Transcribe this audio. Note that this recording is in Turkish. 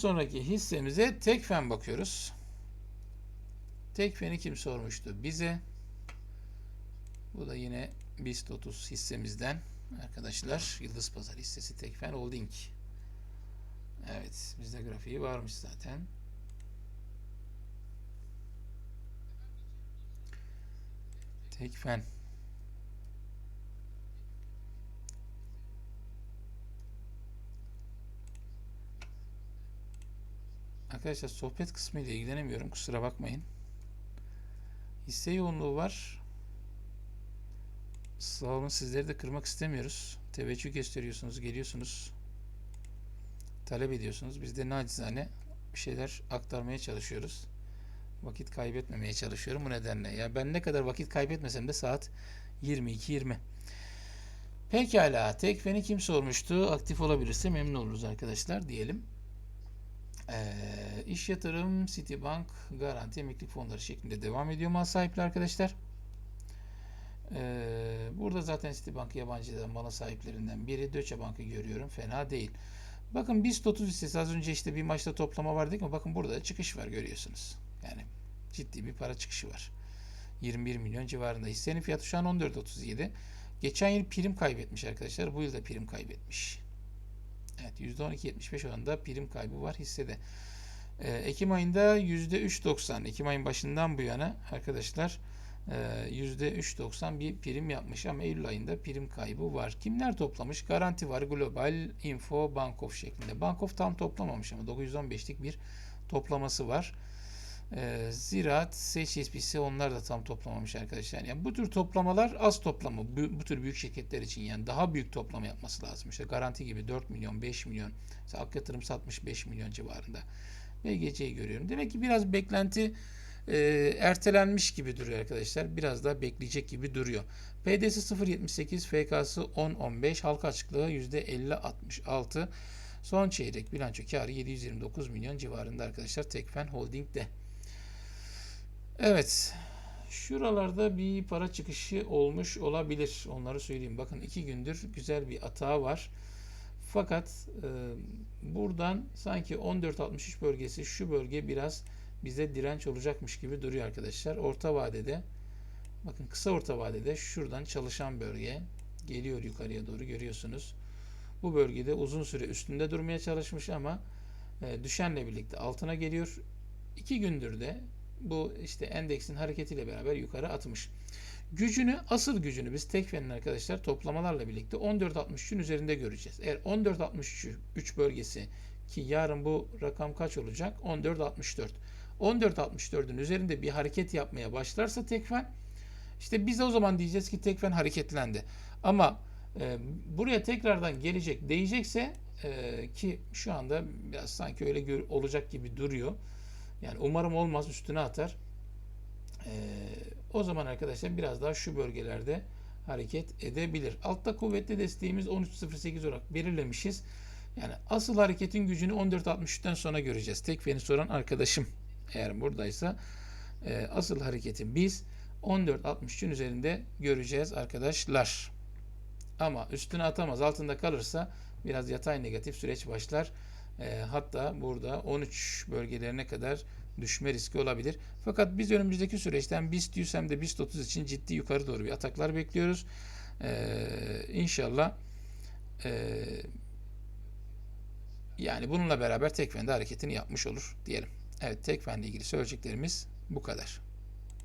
Sonraki hissemize Tekfen bakıyoruz. Tekfen'i kim sormuştu? Bize. Bu da yine BIST 30 hissemizden arkadaşlar. Yıldız Pazar hissesi Tekfen Holding. Evet. Bizde grafiği varmış zaten. Tekfen. Arkadaşlar sohbet kısmı ile ilgilenemiyorum. Kusura bakmayın. Hisse yoğunluğu var. Sağ olun sizleri de kırmak istemiyoruz. Teveccüh gösteriyorsunuz, geliyorsunuz. Talep ediyorsunuz. Biz de nacizane bir şeyler aktarmaya çalışıyoruz. Vakit kaybetmemeye çalışıyorum bu nedenle. Ya ben ne kadar vakit kaybetmesem de saat 22.20. Pekala. Tekfen'i kim sormuştu? Aktif olabilirse memnun oluruz arkadaşlar diyelim. Ee, iş yatırım, Citibank, garanti, emeklilik fonları şeklinde devam ediyor mal sahipleri arkadaşlar. Ee, burada zaten Citibank yabancı mala sahiplerinden biri. Deutsche Bank'ı görüyorum. Fena değil. Bakın BIST 30 hissesi az önce işte bir maçta toplama var dedik ama bakın burada da çıkış var görüyorsunuz. Yani ciddi bir para çıkışı var. 21 milyon civarında. Hissenin fiyatı şu an 14.37. Geçen yıl prim kaybetmiş arkadaşlar. Bu yıl da prim kaybetmiş. Evet %12.75 oranında prim kaybı var hissede. Ee, Ekim ayında %3.90 Ekim ayın başından bu yana arkadaşlar e, %3.90 bir prim yapmış ama Eylül ayında prim kaybı var. Kimler toplamış? Garanti var, Global, Info, Bankof şeklinde. Bankof tam toplamamış ama 915'lik bir toplaması var. Ee, Ziraat, HSBC onlar da tam toplamamış arkadaşlar. Yani bu tür toplamalar az toplama. Bu, bu tür büyük şirketler için yani daha büyük toplama yapması lazım. İşte garanti gibi 4 milyon, 5 milyon. Mesela Ak Yatırım satmış 5 milyon civarında. BGC'yi görüyorum. Demek ki biraz beklenti e, ertelenmiş gibi duruyor arkadaşlar. Biraz daha bekleyecek gibi duruyor. PD'si 0.78, FK'sı 10.15, halka açıklığı %50.66. Son çeyrek bilanço karı 729 milyon civarında arkadaşlar Tekfen Holding'de. Evet. Şuralarda bir para çıkışı olmuş olabilir. Onları söyleyeyim. Bakın iki gündür güzel bir atağı var. Fakat e, buradan sanki 14.63 bölgesi şu bölge biraz bize direnç olacakmış gibi duruyor arkadaşlar. Orta vadede bakın kısa orta vadede şuradan çalışan bölge geliyor yukarıya doğru görüyorsunuz. Bu bölgede uzun süre üstünde durmaya çalışmış ama e, düşenle birlikte altına geliyor. İki gündür de bu işte endeksin hareketiyle beraber yukarı atmış. Gücünü, asıl gücünü biz tekfenin arkadaşlar toplamalarla birlikte 14.63'ün üzerinde göreceğiz. Eğer 14.63 3 bölgesi ki yarın bu rakam kaç olacak? 14.64. 14.64'ün üzerinde bir hareket yapmaya başlarsa tekfen işte biz de o zaman diyeceğiz ki tekfen hareketlendi. Ama e, buraya tekrardan gelecek değecekse e, ki şu anda biraz sanki öyle olacak gibi duruyor. Yani umarım olmaz üstüne atar. Ee, o zaman arkadaşlar biraz daha şu bölgelerde hareket edebilir. Altta kuvvetli desteğimiz 13.08 olarak belirlemişiz. Yani asıl hareketin gücünü 14.63'ten sonra göreceğiz. Tekfeni soran arkadaşım eğer buradaysa e, asıl hareketi biz 14.63'ün üzerinde göreceğiz arkadaşlar. Ama üstüne atamaz altında kalırsa biraz yatay negatif süreç başlar. E, hatta burada 13 bölgelerine kadar düşme riski olabilir. Fakat biz önümüzdeki süreçten BIST 100 hem de BIST 30 için ciddi yukarı doğru bir ataklar bekliyoruz. E, inşallah e, yani bununla beraber Tekfen'de hareketini yapmış olur diyelim. Evet Tekfen'le ilgili söyleyeceklerimiz bu kadar.